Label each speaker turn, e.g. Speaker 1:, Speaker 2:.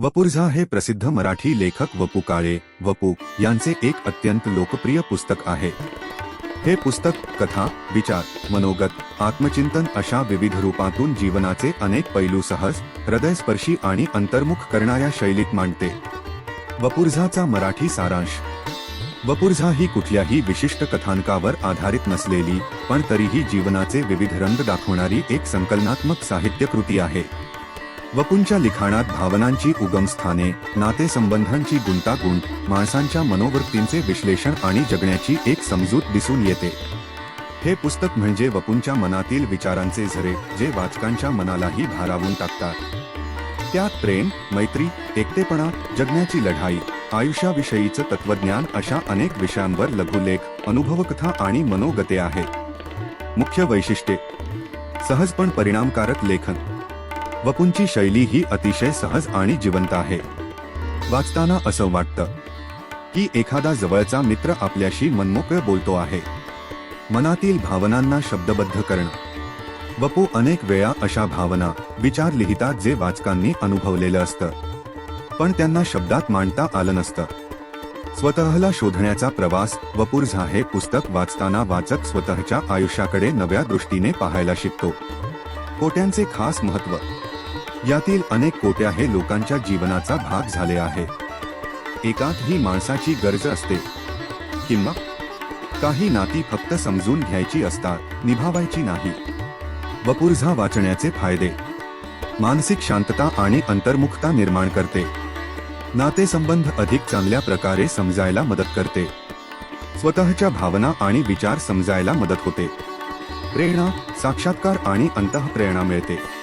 Speaker 1: वपुर्झा हे प्रसिद्ध मराठी लेखक वपू काळे वपू यांचे एक अत्यंत लोकप्रिय पुस्तक आहे. हे पुस्तक कथा विचार मनोगत आत्मचिंतन अशा विविध रूपातून जीवनाचे अनेक पैलू सहज हृदयस्पर्शी आणि अंतर्मुख करणाऱ्या शैलीत मांडते. वपुर्झाचा मराठी सारांश. वपुर्झा ही कुठल्याही विशिष्ट कथांकावर आधारित नसलेली पण तरीही जीवनाचे विविध रंग दाखवणारी एक संकलनात्मक साहित्यकृती आहे. वपुंच्या लिखाणात भावनांची उगमस्थाने नातेसंबंधांची गुंतागुंत माणसांच्या मनोवृत्तींचे विश्लेषण आणि जगण्याची एक समजूत दिसून येते. हे पुस्तक म्हणजे वपुंच्या मनातील विचारांचे झरे जे वाचकांच्या मनालाही भारावून टाकतात. त्यात प्रेम मैत्री एकटेपणा जगण्याची लढाई आयुष्याविषयीचं तत्वज्ञान अशा अनेक विषयांवर लघुलेख अनुभवकथा आणि मनोगते आहेत. मुख्य वैशिष्ट्ये. सहज पण परिणामकारक लेखन. वपुंची शैली ही अतिशय सहज आणि जिवंत आहे. वाचताना असं वाटतं की एखादा जवळचा मित्र आपल्याशी मनमोकळं बोलतो आहे. मनातील भावनांना शब्दबद्ध करणं. वपू अनेक वेळा अशा भावना विचार लिहितात जे वाचकांनी अनुभवलेलं असतं. पण त्यांना शब्दात मांडता आलं नसतं. स्वतःला शोधण्याचा प्रवास वपुर्झा हे पुस्तक वाचताना वाचक स्वतःच्या आयुष्याकडे नव्या दृष्टीने पाहायला शिकतो. कोट्यांचे खास महत्त्व यातील अनेक कोट्या हे लोकांच्या जीवनाचा भाग झाले आहे. एकात ही माणसाची गरज असते. किंवा काही नाती फक्त समजून घ्यायची असतात निभावायची नाही. वपुर्झा वाचण्याचे फायदे. मानसिक शांतता आणि अंतर्मुखता निर्माण करते. नातेसंबंध अधिक चांगल्या प्रकारे समजायला मदत करते. स्वतःच्या भावना आणि विचार समजायला मदत होते. प्रेरणा साक्षात्कार आणि अंतःप्रेरणा मिळते.